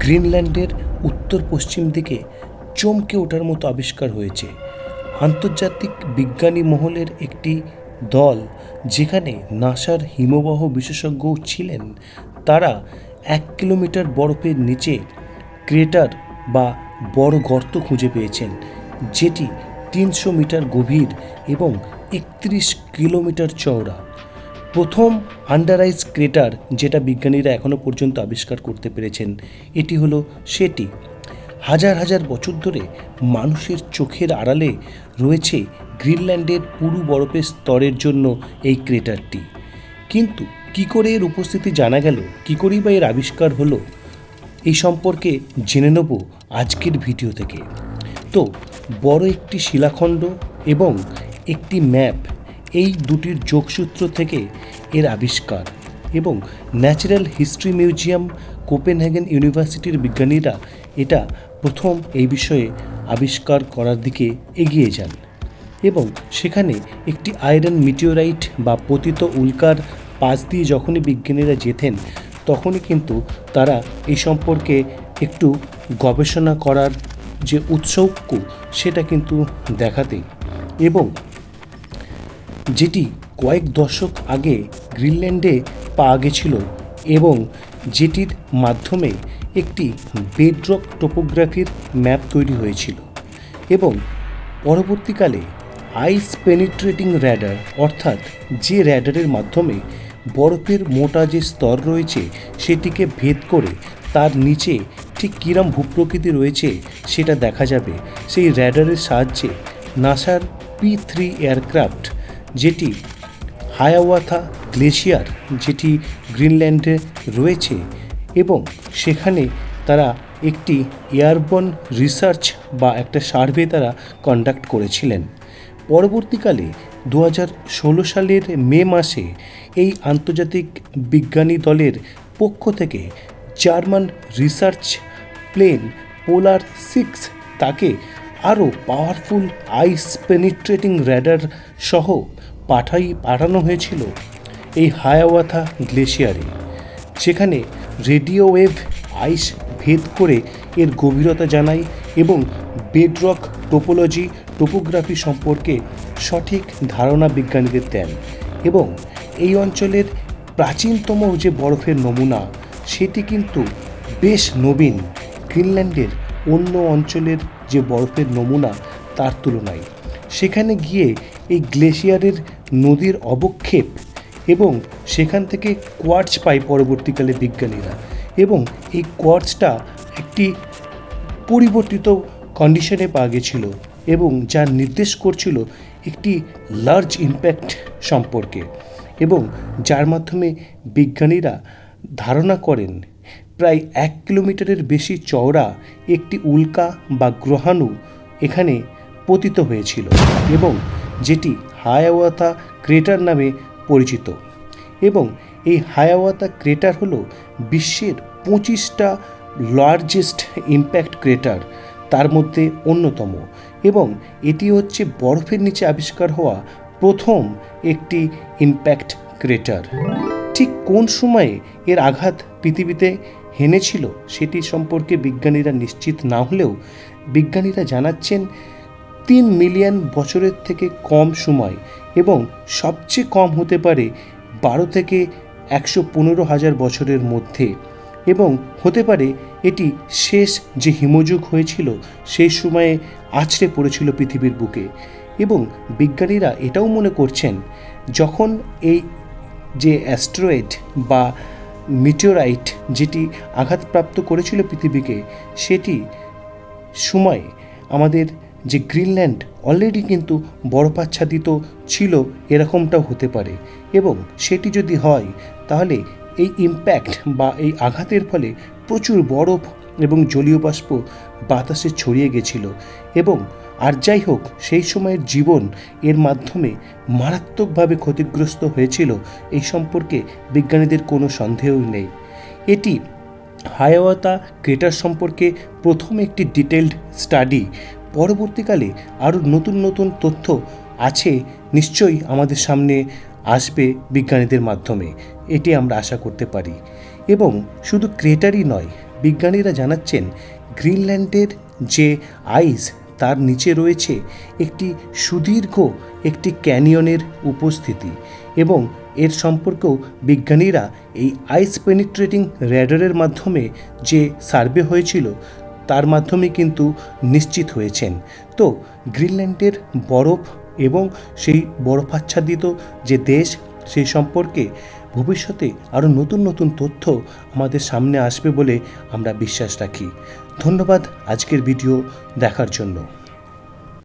গ্রিনল্যান্ডের উত্তর পশ্চিম দিকে চমকে ওঠার মতো আবিষ্কার হয়েছে। আন্তর্জাতিক বিজ্ঞানী মহলের একটি দল যেখানে নাসার হিমবাহ বিশেষজ্ঞ ছিলেন, তারা এক কিলোমিটার বরফের নিচে ক্রেটার বা বড় গর্ত খুঁজে পেয়েছেন, যেটি তিনশো মিটার গভীর এবং একত্রিশ কিলোমিটার চওড়া। প্রথম আন্ডারাইজ ক্রেটার যেটা বিজ্ঞানীরা এখনও পর্যন্ত আবিষ্কার করতে পেরেছেন, এটি হলো সেটি। হাজার হাজার বছর ধরে মানুষের চোখের আড়ালে রয়েছে গ্রিনল্যান্ডের পুরু বরফের স্তরের জন্য এই ক্রেটারটি কিন্তু কি করে এর উপস্থিতি জানা গেল, কি করেই বা এর আবিষ্কার হলো, এই সম্পর্কে জেনে নেব আজকের ভিডিও থেকে। তো, বড় একটি শিলাখণ্ড এবং একটি ম্যাপ এই দুটির যোগসূত্র থেকে এর আবিষ্কার এবং ন্যাচারাল হিস্ট্রি মিউজিয়াম কোপেনহেগেন ইউনিভার্সিটির বিজ্ঞানীরা এটা প্রথম এই বিষয়ে আবিষ্কার করার দিকে এগিয়ে যান এবং সেখানে একটি আয়রন মিটিওরাইট বা পতিত উল্কার পাশ দিয়ে যখনই বিজ্ঞানীরা যেতেন, তখনই কিন্তু তারা এই সম্পর্কে একটু গবেষণা করার যে উৎসুক সেটা কিন্তু দেখাতেই এবং যেটি কয়েক দশক আগে গ্রিনল্যান্ডে পাওয়া গেছিল এবং যেটির মাধ্যমে একটি বেডরক টোপোগ্রাফির ম্যাপ তৈরি হয়েছিল এবং পরবর্তীকালে আইস পেনিট্রেটিং র্যাডার অর্থাৎ যে র্যাডারের মাধ্যমে বরফের মোটা যে স্তর রয়েছে সেটিকে ভেদ করে তার নিচে ঠিক কীরম ভূপ্রকৃতি রয়েছে সেটা দেখা যাবে। সেই র্যাডারের সাহায্যে নাসার পি থ্রি এয়ারক্রাফট যেটি হায়াওয়াথা গ্লেশিয়ার, যেটি গ্রিনল্যান্ডে রয়েছে এবং সেখানে তারা একটি এয়ারবন রিসার্চ বা একটা সার্ভে তারা কন্ডাক্ট করেছিলেন। পরবর্তীকালে দু ষোলো সালের মে মাসে এই আন্তর্জাতিক বিজ্ঞানী দলের পক্ষ থেকে German research plane Polar six তাকে আরও পাওয়ারফুল আইস পেনিট্রেটিং র্যাডার সহ পাঠাই পাঠানো হয়েছিল এই হায়াওয়াথা গ্লেশিয়ারে সেখানে রেডিও ওয়েভ আইস ভেদ করে এর গভীরতা জানায় এবং বেডরক টোপোলজি টোপোগ্রাফি সম্পর্কে সঠিক ধারণা বিজ্ঞানীদের দেন এবং এই অঞ্চলের প্রাচীনতম যে বরফের নমুনা, সেটি কিন্তু বেশ নবীন গ্রিনল্যান্ডের অন্য অঞ্চলের যে বরফের নমুনা তার তুলনায়। সেখানে গিয়ে এই গ্লেশিয়ারের নদীর অবক্ষেপ এবং সেখান থেকে কোয়ার্টস পায় পরবর্তীকালে বিজ্ঞানীরা এবং এই কোয়ার্টসটা একটি পরিবর্তিত কন্ডিশনে পাওয়া গেছিল এবং যা নির্দেশ করছিল একটি লার্জ ইম্প্যাক্ট সম্পর্কে এবং যার মাধ্যমে বিজ্ঞানীরা ধারণা করেন প্রায় এক কিলোমিটারের বেশি চওড়া একটি উল্কা বা গ্রহাণু এখানে পতিত হয়েছিল এবং যেটি হায়াওয়াতা ক্রেটার নামে পরিচিত। এবং এই হায়াওয়াতা ক্রেটার হলো বিশ্বের পঁচিশটা লার্জেস্ট ইম্প্যাক্ট ক্রেটার তার মধ্যে অন্যতম। এবং এটি হচ্ছে বরফের নিচে আবিষ্কার হওয়া প্রথম একটি ইম্প্যাক্ট ক্রেটার ঠিক কোন সময়ে এর আঘাত পৃথিবীতে হেনেছিল সেটি সম্পর্কে বিজ্ঞানীরা নিশ্চিত না হলেও বিজ্ঞানীরা জানাচ্ছেন তিন মিলিয়ন বছরের থেকে কম সময় এবং সবচেয়ে কম হতে পারে বারো থেকে একশো পনেরো হাজার বছরের মধ্যে। এবং হতে পারে এটি শেষ যে হিমযুগ হয়েছিল, সেই সময়ে আছড়ে পড়েছিল পৃথিবীর বুকে। এবং বিজ্ঞানীরা এটাও মনে করছেন, যখন এই যে অ্যাস্ট্রয়েড বা মিটিওরাইট যেটি আঘাতপ্রাপ্ত করেছিল পৃথিবীকে, সেটি সময়ে আমাদের যে গ্রিনল্যান্ড অলরেডি কিন্তু বরফাচ্ছাদিত ছিল, এরকমটাও হতে পারে। এবং সেটি যদি হয়, তাহলে এই ইম্প্যাক্ট বা এই আঘাতের ফলে প্রচুর বরফ এবং জলীয় বাষ্প বাতাসে ছড়িয়ে গেছিল। এবং আর যাই হোক, সেই সময়ের জীবন এর মাধ্যমে মারাত্মকভাবে ক্ষতিগ্রস্ত হয়েছিল, এই সম্পর্কে বিজ্ঞানীদের কোনো সন্দেহই নেই। এটি হায়াওয়াতা ক্রেটার সম্পর্কে প্রথম একটি ডিটেলড স্টাডি পরবর্তীকালে আরও নতুন নতুন তথ্য আছে, নিশ্চয়ই আমাদের সামনে আসবে বিজ্ঞানীদের মাধ্যমে। এটি আমরা আশা করতে পারি। এবং শুধু ক্রেটারই নয়, বিজ্ঞানীরা জানাচ্ছেন, গ্রিনল্যান্ডের যে আইস, তার নিচে রয়েছে একটি সুদীর্ঘ একটি ক্যানিয়নের উপস্থিতি এবং এর সম্পর্কেও বিজ্ঞানীরা এই আইস পেনিট্রেটিং র্যাডারের মাধ্যমে যে সার্ভে হয়েছিল তার মাধ্যমে কিন্তু নিশ্চিত হয়েছেন। তো গ্রিনল্যান্ডের বরফ এবং সেই বরফ আচ্ছাদিত যে দেশ, সেই সম্পর্কে ভবিষ্যতে আরও নতুন নতুন তথ্য আমাদের সামনে আসবে বলে আমরা বিশ্বাস রাখি। ধন্যবাদ আজকের ভিডিও দেখার জন্য।